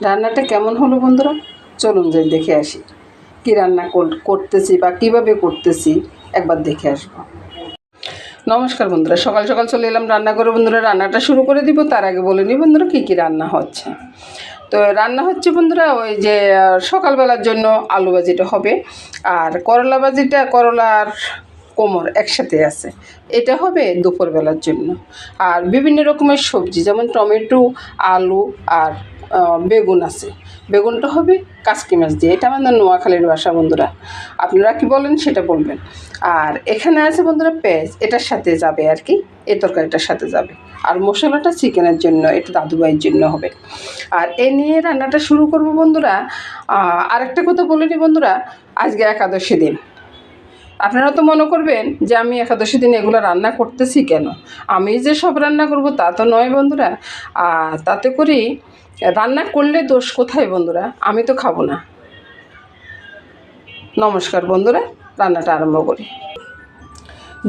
রান্নাটা কেমন হলো বন্ধুরা? চলুন যাই, দেখে আসি। কী রান্না কর- করতেছি বা কীভাবে করতেছি, একবার দেখে আসব। নমস্কার বন্ধুরা, সকাল সকাল চলে এলাম রান্না করে বন্ধুরা, রান্নাটা শুরু করে দিব, তার আগে বলে নিই বন্ধুরা, কী কী রান্না হচ্ছে। তো রান্না হচ্ছে বন্ধুরা, ওই যে, সকালবেলার জন্য আলু ভাজিটা হবে, আর করলা ভাজিটা করলার কোমর একসাথে আছে। এটা হবে দুপুরবেলার জন্য। আর বিভিন্ন রকমের সবজি, যেমন টমেটো, আলু আর বেগুন আছে। বেগুনটা হবে কাসকি মাছ দিয়ে। এটা আমাদের নোয়াখালীর বাসা, বন্ধুরা। আপনারা কি বলেন সেটা বলবেন। আর এখানে আছে, বন্ধুরা, পেঁয়াজ। এটার সাথে যাবে আর কি। এই তরকারিটার সাথে যাবে। আর মশলাটা চিকেনের জন্য এটা দাদুভাইয়ের জন্য হবে। আর এ নিয়ে রান্নাটা শুরু করব, বন্ধুরা। আরেকটা কথা বলে নি, বন্ধুরা। আজকে একাদশী দিন। আপনারা তো মনে করবেন যে আমি একাদশী দিন এগুলো রান্না করতেছি কেন? আমি যে সব রান্না করব তা তো নয় বন্ধুরা। আর তাতে করি রান্না করলে দোষ কোথায় বন্ধুরা? আমি তো খাব না। নমস্কার বন্ধুরা, রান্নাটা আরম্ভ করি।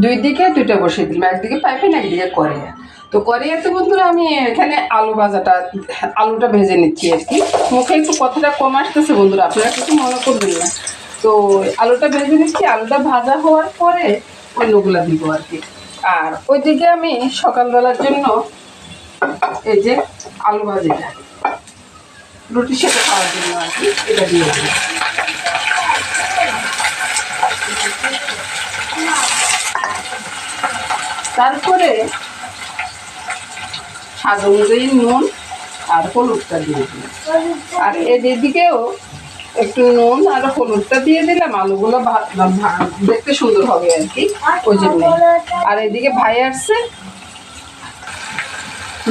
দুই দিকে দুইটা বসিয়ে দিলাম, একদিকে পাইপেন একদিকে করিয়া তো করিয়াতে বন্ধুরা আমি এখানে আলু ভাজাটা, আলুটা ভেজে নিচ্ছি আর কি। মুখে একটু কথাটা কম আসতেছে বন্ধুরা, আপনারা কিছু মনে করবেন না। তো আলুটা ভেজে নিচ্ছি, আলুটা ভাজা হওয়ার পরে ওই অন্যগুলা দিব আর কি আর ওইদিকে আমি সকালবেলার জন্য এই যে আলু ভাজিটা রুটির সাথে খাওয়ার জন্য আর কি এটা দিয়ে দিই তারপরে স্বাদ অনুযায়ী নুন আর হলুদটা দিয়ে দিই আর এদিকেও একটু নুন আর হলুদটা দিয়ে দিলাম। আলুগুলো দেখতে সুন্দর হবে আর কি, ওই জন্য আর এদিকে ভাই আসছে।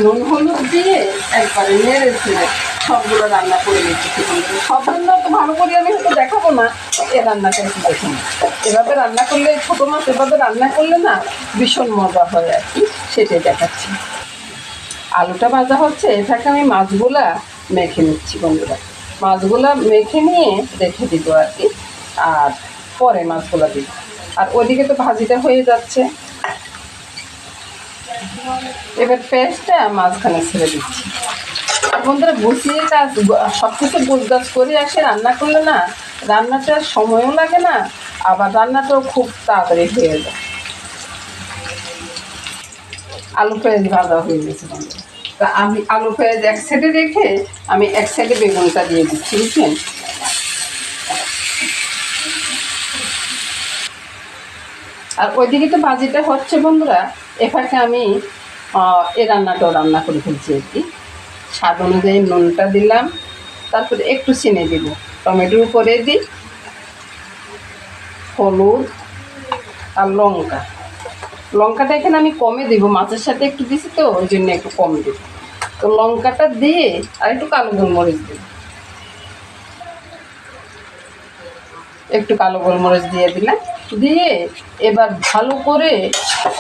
নুন, হলুদ দিয়ে একবারে নেড়েছে সবগুলো রান্না করে নিচ্ছি সব রান্না তো ভালো করে আমি হয়তো দেখাবো না এ রান্নাটা একটু দেখুন এভাবে রান্না করলে, ছোটো মাছ এভাবে রান্না করলে না ভীষণ মজা হয় আর কি, সেটাই দেখাচ্ছি। আলুটা ভাজা হচ্ছে এটাকে আমি মাছগুলা মেখে নিচ্ছি বন্ধুরা। মাছগুলা মেখে নিয়ে রেখে দিব আর কি। আর পরে মাছগুলো দিব আর ওদিকে তো ভাজিটা হয়ে যাচ্ছে। এবার পেস্টটা মাঝখানে ছেড়ে দিচ্ছি। বন্ধুরা, গুছিয়ে কাজ সব কিছু গোছগাছ করে আসে, রান্না করলে না রান্নাটার সময়ও লাগে না, আবার রান্নাটাও খুব তাড়াতাড়ি হয়ে যায়। আলু পেঁয়াজ ভাজা হয়ে গেছে বন্ধুরা। তা আমি আলু পেঁয়াজ এক সাইডে রেখে আমি এক সাইডে বেগুনটা দিয়ে দিচ্ছি, বুঝলেন? আর ওইদিকে তো ভাজিটা হচ্ছে, বন্ধুরা। এফাকে আমি এই রান্নাটাও রান্না করে ফেলছি আর কি। স্বাদ অনুযায়ী নুনটা দিলাম, তারপরে একটু চিনি দিব। টমেটো করে দিই, হলুদ আর লঙ্কা। লঙ্কাটা এখানে আমি কমে দিব, মাছের সাথে একটু দিছি তো, ওই জন্য একটু কম দিব। তো লঙ্কাটা দিয়ে আর একটু কালো গোলমরিচ দিব। একটু কালো গোলমরিচ দিয়ে দিলাম, দিয়ে এবার ভালো করে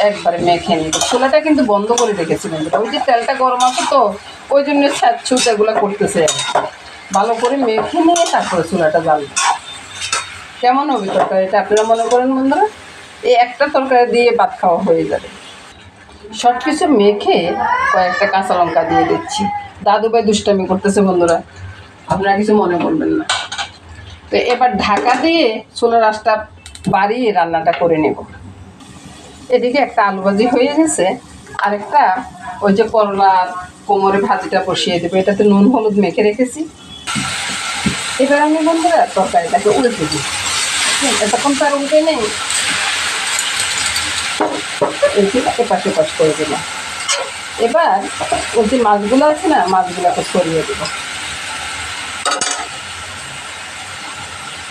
একবারে মেখে নিব। চুলাটা কিন্তু বন্ধ করে রেখেছি ওই যে তেলটা গরম আছে তো, ওই জন্য ছুট এগুলো করতেছে ভালো করে মেখে নিয়ে তারপরে চুলাটা জ্বালবো। কেমন হবে তরকারিটা, আপনারা মনে করেন বন্ধুরা? এই একটা তরকারি দিয়ে ভাত খাওয়া হয়ে যাবে। সব কিছু মেখে কয়েকটা কাঁচা লঙ্কা দিয়ে দিচ্ছি। দাদু ভাই দুষ্টামি করতেছে বন্ধুরা, আপনারা কিছু মনে করবেন না। তো এবার ঢাকা দিয়ে চুলার আঁচটা বাড়িয়ে রান্নাটা করে নেব। এদিকে একটা আলু ভাজি হয়ে গেছে, আরেকটা ওই যে করলার কোমরে ভাজিটা বসিয়ে দেবো। এটাতে নুন, হলুদ মেখে রেখেছি। এবার আমি বন্ধুরা তরকারিটাকে উল্টে দিই। এতক্ষণ তো আর উল্টে নেই। যে এপাশ এপাশ করে দিলাম। এবার ওই যে মাছগুলো আছে না, মাছগুলোকে সরিয়ে দেবো।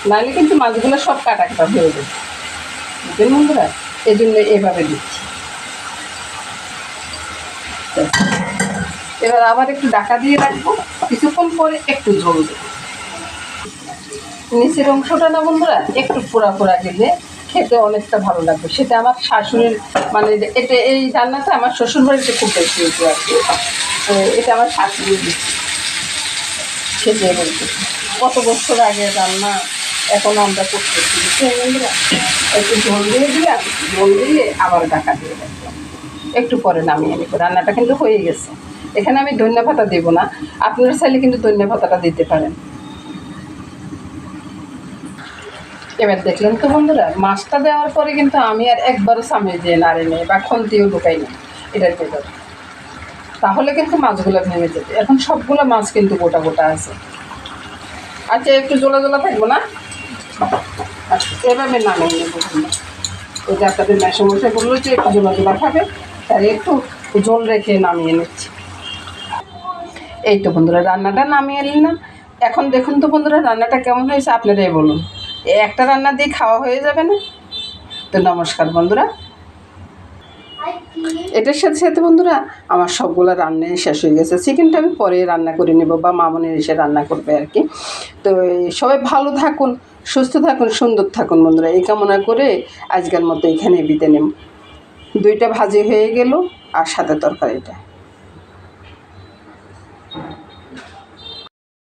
নাহলে কিন্তু মাছগুলো সব কাটা কাটা হয়ে যাবে। বুঝলেন বন্ধুরা? এই জন্য এভাবে দিচ্ছি। এবার আবার একটু ডাকা দিয়ে রাখব। কিছুক্ষণ পরে একটু ঝোল দেবো। নিচের অংশটা না বন্ধুরা, একটু পোড়া পোড়া গেলে খেতে অনেকটা ভালো লাগবে। সেটা আমার শাশুড়ির মানে এটা, এই রান্নাটা আমার শ্বশুর বাড়িতে খুব বেশি আর কি। এটা আমার শাশুড়ি খেতে বলতে। কত বছর আগে রান্না, এখন আমরা করতেছি। একটু ঝোল দিয়ে দিলাম ঝোল দিয়ে আবার ডাকা দিয়ে রাখলাম একটু পরে নামিয়ে নেব। রান্নাটা কিন্তু হয়ে গেছে। এখানে আমি ধনিয়া পাতা দেবো না। আপনারা চাইলে কিন্তু ধনিয়া পাতাটা দিতে পারেন। এবার দেখলেন তো বন্ধুরা, মাছটা দেওয়ার পরে কিন্তু আমি আর একবারও সামনে দিয়ে নাড়ে নেই বা খন্তিও ঢুকাই না এটার ভেতর। তাহলে কিন্তু মাছগুলো ভেঙে যেতে। এখন সবগুলো মাছ কিন্তু গোটা গোটা আছে। আচ্ছা একটু জোলা জোলা থাকব না? আচ্ছা এভাবে নামিয়ে। ওই যে আপনাদের মেশামশাই বলল যে একটু জোলা জোলা খাবে, তাই একটু জল রেখে নামিয়ে নিচ্ছি। এই তো বন্ধুরা, রান্নাটা নামিয়ে এলেন না এখন দেখুন তো বন্ধুরা, রান্নাটা কেমন হয়েছে, আপনারাই বলুন। এই একটা রান্না দিয়ে খাওয়া হয়ে যাবে না? তো নমস্কার বন্ধুরা। এটার সাথে সাথে বন্ধুরা, আমার সবগুলো রান্নাই শেষ হয়ে গেছে। চিকেনটা আমি পরে রান্না করে নেব বা মামনের এসে রান্না করবে আর কি। তো সবাই ভালো থাকুন, সুস্থ থাকুন, সুন্দর থাকুন বন্ধুরা। এই কামনা করে আজকের মতো এখানে বিদে নেব। দুইটা ভাজি হয়ে গেল আর সাথে তরকারিটা।